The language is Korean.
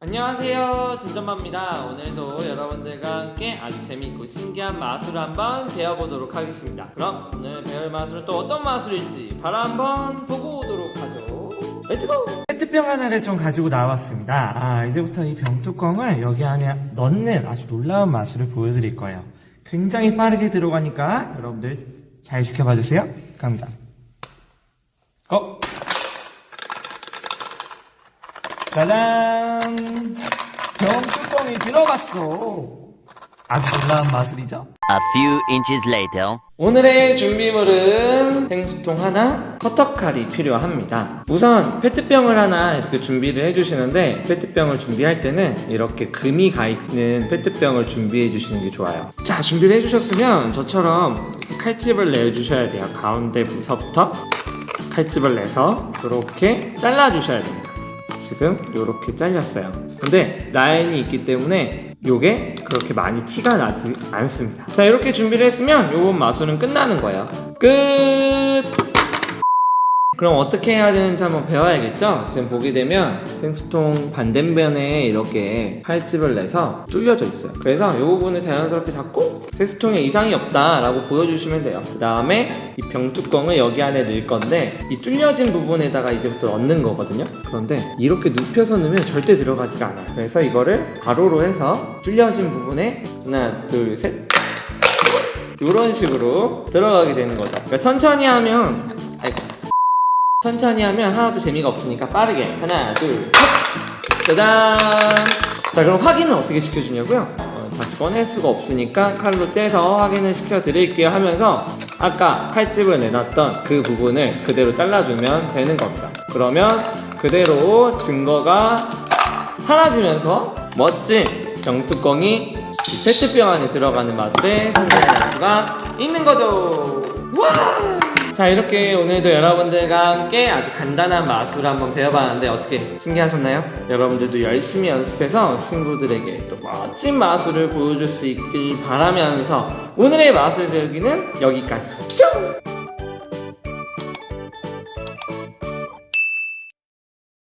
안녕하세요 진전마입니다 오늘도 여러분들과 함께 아주 재미있고 신기한 마술을 한번 배워보도록 하겠습니다 그럼 오늘 배울 마술은 또 어떤 마술일지 바로 한번 보고 오도록 하죠 렛츠고! 페트병 하나를 좀 가지고 나왔습니다. 아, 이제부터 이 병뚜껑을 여기 안에 넣는 아주 놀라운 마술을 보여드릴 거예요. 굉장히 빠르게 들어가니까 여러분들 잘 지켜봐 주세요. 갑니다. 고! 짜잔! 병 뚜껑이 들어갔어. 아주 놀라운 마술이죠? A few inches later. 오늘의 준비물은 생수통 하나, 커터칼이 필요합니다. 우선 페트병을 하나 이렇게 준비를 해주시는데 페트병을 준비할 때는 이렇게 금이 가 있는 페트병을 준비해 주시는 게 좋아요. 자 준비를 해주셨으면 저처럼 칼집을 내주셔야 돼요. 가운데부서부터 칼집을 내서 이렇게 잘라 주셔야 됩니다. 지금 이렇게 잘렸어요. 근데 라인이 있기 때문에 요게 그렇게 많이 티가 나지 않습니다. 자 이렇게 준비를 했으면 요번 마술은 끝나는 거예요. 끝! 그럼 어떻게 해야 되는지 한번 배워야겠죠? 지금 보게 되면 생수통 반대면에 이렇게 팔집을 내서 뚫려져 있어요. 그래서 이 부분을 자연스럽게 잡고 생수통에 이상이 없다라고 보여주시면 돼요. 그 다음에 이 병뚜껑을 여기 안에 넣을 건데 이 뚫려진 부분에다가 이제부터 넣는 거거든요. 그런데 이렇게 눕혀서 넣으면 절대 들어가지가 않아요. 그래서 이거를 가로로 해서 뚫려진 부분에 하나, 둘, 셋 이런 식으로 들어가게 되는 거죠. 그러니까 천천히 하면 아이고 천천히 하면 하나도 재미가 없으니까 빠르게 하나 둘 셋! 짜잔 자 그럼 확인은 어떻게 시켜주냐고요? 어, 다시 꺼낼 수가 없으니까 칼로 째서 확인을 시켜드릴게요 하면서 아까 칼집을 내놨던 그 부분을 그대로 잘라주면 되는 겁니다 그러면 그대로 증거가 사라지면서 멋진 병뚜껑이 이 페트병 안에 들어가는 마술에 성공할 수가 있는 거죠 와! 자 이렇게 오늘도 여러분들과 함께 아주 간단한 마술 한번 배워봤는데 어떻게 신기하셨나요? 여러분들도 열심히 연습해서 친구들에게 또 멋진 마술을 보여줄 수 있길 바라면서 오늘의 마술 배우기는 여기까지 뿅!